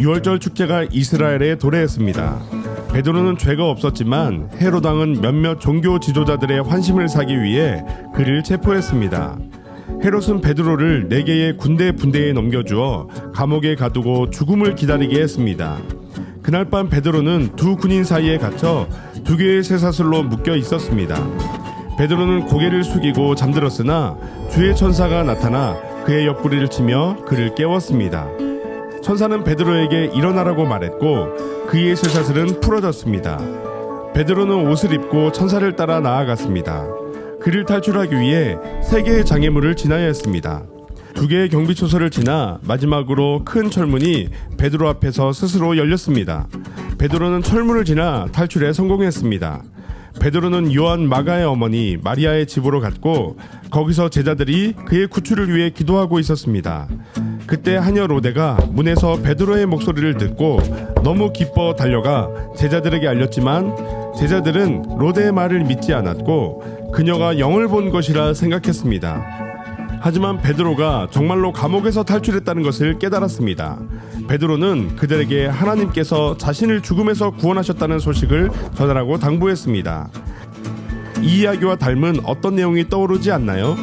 유월절 축제가 이스라엘에 도래했습니다. 베드로는 죄가 없었지만 헤로당은 몇몇 종교 지도자들의 환심을 사기 위해 그를 체포했습니다. 헤롯은 베드로를 네 개의 군대 분대에 넘겨주어 감옥에 가두고 죽음을 기다리게 했습니다. 그날 밤 베드로는 두 군인 사이에 갇혀 두 개의 쇠사슬로 묶여 있었습니다. 베드로는 고개를 숙이고 잠들었으나 주의 천사가 나타나 그의 옆구리를 치며 그를 깨웠습니다. 천사는 베드로에게 일어나라고 말했고 그의 쇠사슬은 풀어졌습니다. 베드로는 옷을 입고 천사를 따라 나아갔습니다. 그를 탈출하기 위해 세 개의 장애물을 지나야 했습니다. 두 개의 경비 초소를 지나 마지막으로 큰 철문이 베드로 앞에서 스스로 열렸습니다. 베드로는 철문을 지나 탈출에 성공했습니다. 베드로는 요한 마가의 어머니 마리아의 집으로 갔고 거기서 제자들이 그의 구출을 위해 기도하고 있었습니다. 그때 하녀 로데가 문에서 베드로의 목소리를 듣고 너무 기뻐 달려가 제자들에게 알렸지만 제자들은 로데의 말을 믿지 않았고 그녀가 영을 본 것이라 생각했습니다. 하지만 베드로가 정말로 감옥에서 탈출했다는 것을 깨달았습니다. 베드로는 그들에게 하나님께서 자신을 죽음에서 구원하셨다는 소식을 전하라고 당부했습니다. 이 이야기와 닮은 어떤 내용이 떠오르지 않나요?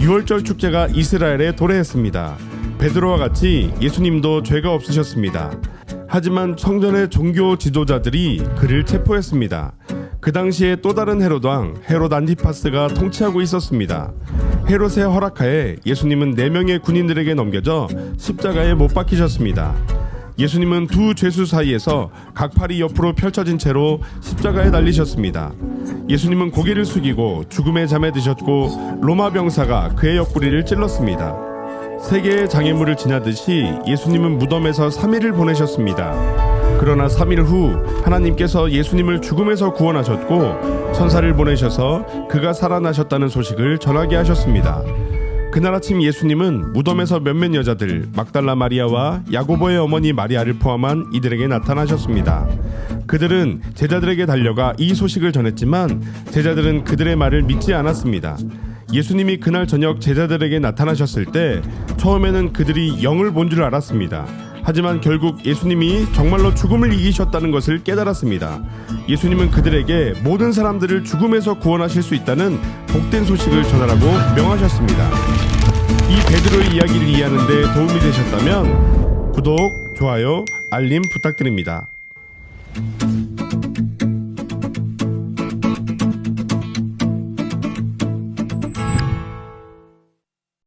6월절 축제가 이스라엘에 도래했습니다. 베드로와 같이 예수님도 죄가 없으셨습니다. 하지만 성전의 종교 지도자들이 그를 체포했습니다. 그 당시에 또 다른 왕 헤롯 안티파스가 통치하고 있었습니다. 헤롯의 허락하에 예수님은 네 명의 군인들에게 넘겨져 십자가에 못 박히셨습니다. 예수님은 두 죄수 사이에서 각 팔이 옆으로 펼쳐진 채로 십자가에 달리셨습니다. 예수님은 고개를 숙이고 죽음의 잠에 드셨고 로마 병사가 그의 옆구리를 찔렀습니다. 세 개의 장애물을 지나듯이 예수님은 무덤에서 3일을 보내셨습니다. 그러나 3일 후 하나님께서 예수님을 죽음에서 구원하셨고 천사를 보내셔서 그가 살아나셨다는 소식을 전하게 하셨습니다. 그날 아침 예수님은 무덤에서 몇몇 여자들 막달라 마리아와 야고보의 어머니 마리아를 포함한 이들에게 나타나셨습니다. 그들은 제자들에게 달려가 이 소식을 전했지만 제자들은 그들의 말을 믿지 않았습니다. 예수님이 그날 저녁 제자들에게 나타나셨을 때 처음에는 그들이 영을 본 줄 알았습니다. 하지만 결국 예수님이 정말로 죽음을 이기셨다는 것을 깨달았습니다. 예수님은 그들에게 모든 사람들을 죽음에서 구원하실 수 있다는 복된 소식을 전하라고 명하셨습니다. 이 베드로의 이야기를 이해하는 데 도움이 되셨다면 구독, 좋아요, 알림 부탁드립니다.